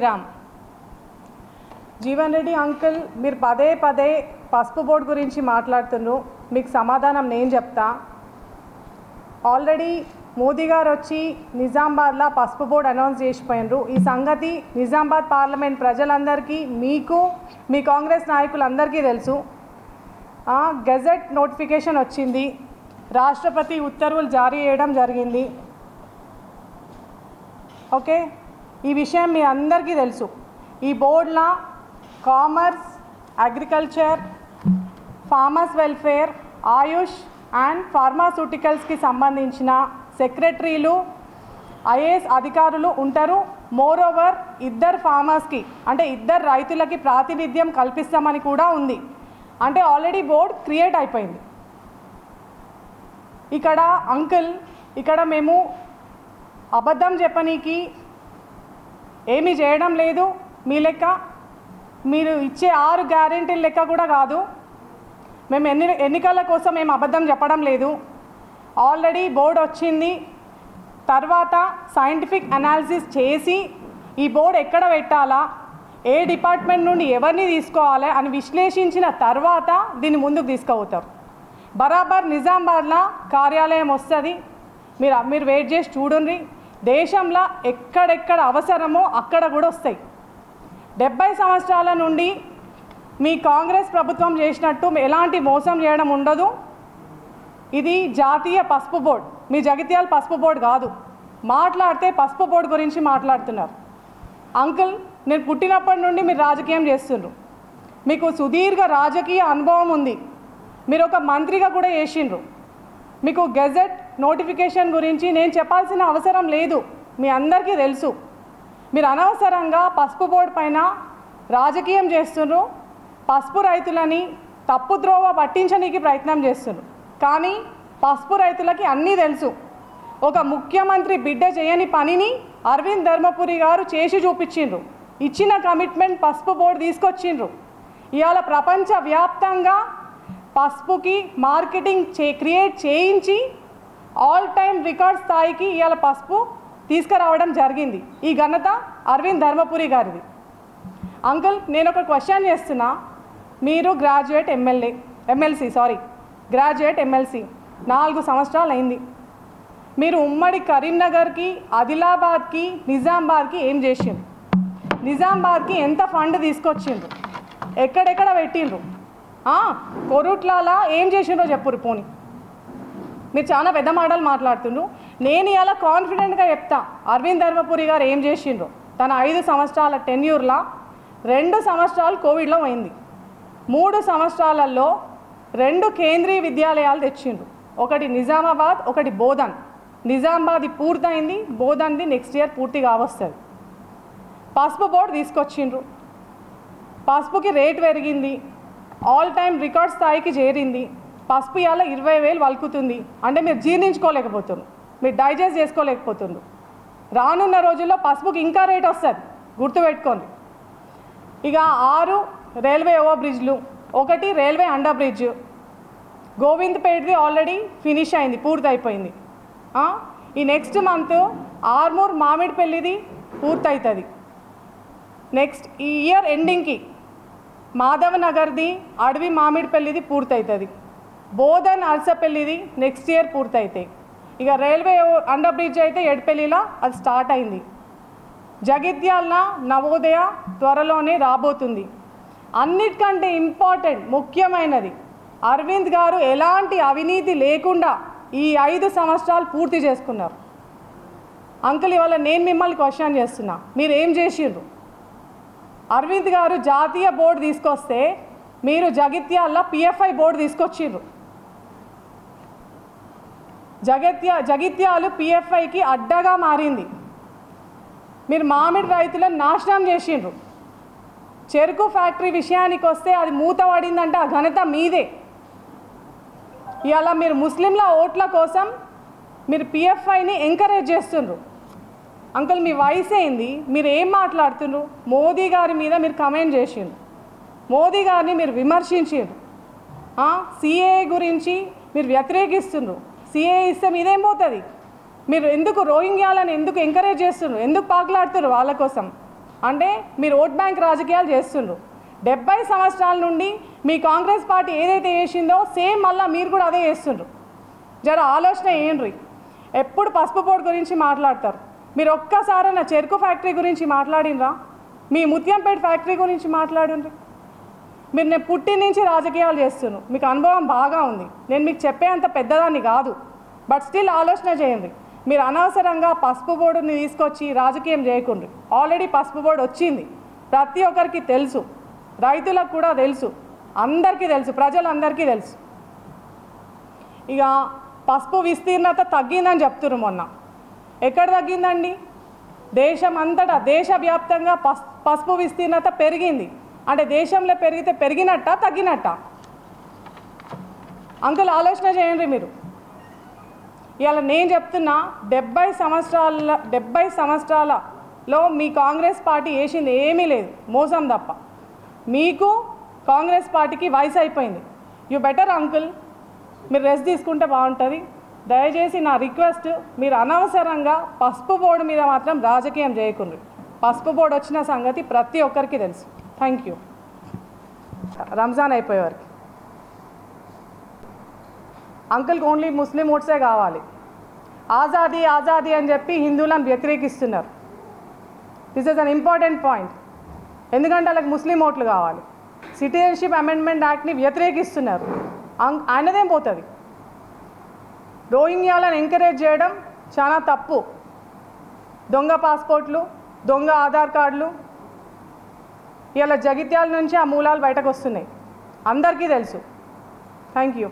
Sriram. Jeevan Reddy uncle మీరు పదే పదే పసుపు బోర్డు గురించి మాట్లాడుతున్నారు మీకు సమాధానం నేను చెప్తా. ఆల్రెడీ మోదీ గారు వచ్చి నిజామాబాద్లో పసుపు బోర్డు అనౌన్స్ చేసిపోయినరు. ఈ సంగతి నిజామాబాద్ పార్లమెంట్ ప్రజలందరికీ మీకు మీ కాంగ్రెస్ నాయకులందరికీ తెలుసు. గెజెట్ నోటిఫికేషన్ వచ్చింది. రాష్ట్రపతి ఉత్తర్వులు జారీ చేయడం జరిగింది. ఓకే? ఈ విషయం మీ అందరికీ తెలుసు. ఈ బోర్డులో commerce agriculture farmers welfare AYUSH and ఫార్మాస్యూటికల్స్కి సంబంధించిన సెక్రటరీలు ఐఏఎస్ అధికారులు ఉంటారు. మోర్ ఓవర్ ఇద్దరు ఫార్మర్స్కి అంటే ఇద్దరు రైతులకి ప్రాతినిధ్యం కల్పిస్తామని కూడా ఉంది. అంటే ఆల్రెడీ బోర్డ్ క్రియేట్ అయిపోయింది. ఇక్కడ అంకుల్ ఇక్కడ మేము అబద్ధం చెప్పనీకి ఏమీ చేయడం లేదు. మీ లెక్క మీరు ఇచ్చే ఆరు గ్యారెంటీల లెక్క కూడా కాదు. మేము ఎన్ని ఎన్నికల కోసం మేము అబద్ధం చెప్పడం లేదు. ఆల్రెడీ బోర్డు వచ్చింది. తర్వాత సైంటిఫిక్ అనాలిసిస్ చేసి ఈ బోర్డు ఎక్కడ పెట్టాలా? ఏ డిపార్ట్మెంట్ నుండి ఎవరిని తీసుకోవాలి అని విశ్లేషించిన తర్వాత దీన్ని ముందుకు తీసుకుపోతారు బరాబర్ నిజామాబాద్లో కార్యాలయం వస్తుంది. మీరు మీరు వెయిట్ చేసి చూడండి. దేశంలో ఎక్కడెక్కడ అవసరమో అక్కడ కూడా వస్తాయి. డెబ్బై సంవత్సరాల నుండి మీ కాంగ్రెస్ ప్రభుత్వం చేసినట్టు ఎలాంటి మోసం చేయడం ఉండదు. ఇది జాతీయ పసుపు బోర్డు. మీ జగిత్యాల పసుపు బోర్డు కాదు. మాట్లాడితే పసుపు బోర్డు గురించి మాట్లాడుతున్నారు. అంకుల్ నేను పుట్టినప్పటి నుండి మీరు రాజకీయం చేస్తుండ్రు. మీకు సుదీర్ఘ రాజకీయ అనుభవం ఉంది. మీరు ఒక మంత్రిగా కూడా చేసిండ్రు. మీకు గెజెట్ నోటిఫికేషన్ గురించి నేను చెప్పాల్సిన అవసరం లేదు. మీ అందరికీ తెలుసు. మీరు అనవసరంగా పసుపు బోర్డు పైన రాజకీయం చేస్తున్నారు. పసుపు రైతులని తప్పు ద్రోవ పట్టించడానికి ప్రయత్నం చేస్తున్నారు. కానీ పసుపు రైతులకి అన్నీ తెలుసు. ఒక ముఖ్యమంత్రి బిడ్డ చేయని పనిని అరవింద్ ధర్మపురి గారు చేసి చూపించిండ్రు. ఇచ్చిన కమిట్మెంట్ పసుపు బోర్డు తీసుకొచ్చిండ్రు. ఇవాళ ప్రపంచ వ్యాప్తంగా పసుపుకి మార్కెటింగ్ చే క్రియేట్ చేయించి ఆల్ టైమ్ రికార్డ్ స్థాయికి ఇవాళ పసుపు తీసుకురావడం జరిగింది. ఈ ఘనత అరవింద్ ధర్మపురి గారిది. అంకుల్ నేను ఒక క్వశ్చన్ చేస్తున్నా. మీరు graduate MLA MLC sorry graduate MLC నాలుగు సంవత్సరాలు అయింది మీరు ఉమ్మడి కరీంనగర్కి ఆదిలాబాద్కి నిజామాబాద్కి ఏం చేసిండ్రు? నిజామాబాద్కి ఎంత ఫండ్ తీసుకొచ్చిండ్రు? ఎక్కడెక్కడ పెట్టిండ్రు? కొరుట్లాల ఏం చేసిండ్రో చెప్పురు పోని. మీరు చాలా పెద్ద మాటలు మాట్లాడుతుండ్రు. నేను ఇలా కాన్ఫిడెంట్గా చెప్తా. అరవింద్ ధర్మపురి గారు ఏం చేసిండ్రు. తన ఐదు సంవత్సరాల టెన్యూర్లా రెండు సంవత్సరాలు కోవిడ్లో పోయింది. మూడు సంవత్సరాలలో రెండు కేంద్రీయ విద్యాలయాలు తెచ్చిండ్రు. ఒకటి నిజామాబాద్ ఒకటి బోధన్. నిజామాబాద్ పూర్తయింది బోధన్ది నెక్స్ట్ ఇయర్ పూర్తి కావస్తుంది. పసుపు బోర్డు తీసుకొచ్చిండ్రు. పసుపుకి రేట్ పెరిగింది. ఆల్ టైమ్ రికార్డ్ స్థాయికి చేరింది. పసుపు ఇవాళ ఇరవై వేలు వలుకుతుంది. అంటే మీరు జీర్ణించుకోలేకపోతున్నారు. మీరు డైజెస్ట్ చేసుకోలేకపోతున్నారు. రానున్న రోజుల్లో పసుపుకి ఇంకా రేట్ వస్తుంది. గుర్తుపెట్టుకోండి. ఇక ఆరు రైల్వే ఓవర్ బ్రిడ్జ్లు ఒకటి రైల్వే అండర్ బ్రిడ్జ్ గోవింద్పేటది ఆల్రెడీ ఫినిష్ అయింది పూర్తయిపోయింది. ఈ నెక్స్ట్ మంత్ ఆర్మూర్ మామిడిపల్లిది పూర్తవుతుంది నెక్స్ట్ ఈ ఇయర్ ఎండింగ్కి మాధవ నగర్ది అడవి మామిడిపల్లిది పూర్తవుతుంది బోధన్ అరసపల్లిది నెక్స్ట్ ఇయర్ పూర్తవుతాయి ఇక రైల్వే అండర్ బ్రిడ్జ్ అయితే ఎడపల్లిలో అది స్టార్ట్ అయింది. జగిత్యాలన నవోదయ త్వరలోనే రాబోతుంది. అన్నిటికంటే ఇంపార్టెంట్ ముఖ్యమైనది అరవింద్ గారు ఎలాంటి అవినీతి లేకుండా ఈ ఐదు సంవత్సరాలు పూర్తి చేసుకున్నారు. అంకుల్ ఇవాళ నేను మిమ్మల్ని క్వశ్చన్ చేస్తున్నా. మీరు ఏం చేసిండ్రు? అరవింద్ గారు జాతీయ బోర్డు తీసుకొస్తే మీరు జగిత్యాల్లో పిఎఫ్ఐ బోర్డు తీసుకొచ్చిండ్రు జగిత్య జగిత్యాలు పిఎఫ్ఐకి అడ్డగా మారింది. మీరు మామిడి రైతులను నాశనం చేసిండ్రు చెరుకు ఫ్యాక్టరీ విషయానికి వస్తే అది మూత పడిందంటే ఆ ఘనత మీదే. ఇవాళ మీరు ముస్లింల ఓట్ల కోసం మీరు పిఎఫ్ఐని ఎంకరేజ్ చేస్తుండ్రు అంకుల్ మీ వయసు ఏంది? మీరు ఏం మాట్లాడుతుండ్రు? మోదీ గారి మీద మీరు కమెంట్ చేసిండ్రు. మోదీ గారిని మీరు విమర్శించిండ్రు. సిఏ గురించి మీరు వ్యతిరేకిస్తుండ్రు. సిఏ ఇస్తే మీదేం పోతుంది? మీరు ఎందుకు రోహింగ్యాలను ఎందుకు ఎంకరేజ్ చేస్తున్నారు ఎందుకు పాకులాడుతున్నారు వాళ్ళ కోసం? అంటే మీరు ఓట్ బ్యాంక్ రాజకీయాలు చేస్తుండ్రు. డెబ్బై సంవత్సరాల నుండి మీ కాంగ్రెస్ పార్టీ ఏదైతే చేసిందో సేమ్ మళ్ళీ మీరు కూడా అదే చేస్తుండ్రు. జర ఆలోచన ఏండ్రి? ఎప్పుడు పసుపు బోర్డు గురించి మాట్లాడతారు. మీరు ఒక్కసారి నా చెరుకు ఫ్యాక్టరీ గురించి మాట్లాడినరా? మీ ముత్యంపేట ఫ్యాక్టరీ గురించి మాట్లాడిండ్రి. మీరు నేను పుట్టి నుంచి రాజకీయాలు చేస్తున్నాను మీకు అనుభవం బాగా ఉంది. నేను మీకు చెప్పే అంత పెద్దదాన్ని కాదు. బట్ స్టిల్ ఆలోచన చేయండి. మీరు అనవసరంగా పసుపు బోర్డుని తీసుకొచ్చి రాజకీయం చేయకుండ్రి. ఆల్రెడీ పసుపు బోర్డు వచ్చింది. ప్రతి ఒక్కరికి తెలుసు. రైతులకు కూడా తెలుసు. అందరికీ తెలుసు. ప్రజలందరికీ తెలుసు. ఇక పసుపు విస్తీర్ణత తగ్గిందని చెప్తున్నారు మొన్న. ఎక్కడ తగ్గిందండి? దేశం అంతటా దేశవ్యాప్తంగా పస్ పసుపు విస్తీర్ణత పెరిగింది. అంటే దేశంలో పెరిగితే పెరిగినట్ట తగ్గినట్ట? అంకుల్ ఆలోచన చేయండి మీరు. ఇవాళ నేను చెప్తున్నా డెబ్బై సంవత్సరాల డెబ్బై సంవత్సరాలలో మీ కాంగ్రెస్ పార్టీ వేసింది ఏమీ లేదు మోసం తప్ప. మీకు కాంగ్రెస్ పార్టీకి వయసు అయిపోయింది. You better uncle. మీరు రెస్ట్ తీసుకుంటే బాగుంటుంది. దయచేసి నా రిక్వెస్ట్ మీరు అనవసరంగా పసుపు బోర్డు మీద మాత్రం రాజకీయం చేయకుండ్రు పసుపు బోర్డు వచ్చిన సంగతి ప్రతి ఒక్కరికి తెలుసు. థ్యాంక్ యూ రంజాన్ అయిపోయేవారికి. అంకుల్కి ఓన్లీ ముస్లిం ఓట్సే కావాలి. ఆజాదీ ఆజాదీ అని చెప్పి హిందువులను వ్యతిరేకిస్తున్నారు. This is an important point ఎందుకంటే వాళ్ళకి ముస్లిం ఓట్లు కావాలి. సిటిజన్షిప్ అమెండ్మెంట్ యాక్ట్ని వ్యతిరేకిస్తున్నారు. ఆయనదేం పోతుంది? రోహింగ్యాలను ఎంకరేజ్ చేయడం చాలా తప్పు. దొంగ పాస్పోర్ట్లు దొంగ ఆధార్ కార్డులు ఇలా జగిత్యాల నుంచి ఆ మూలాలు బయటకు వస్తున్నాయి. అందరికీ తెలుసు. Thank you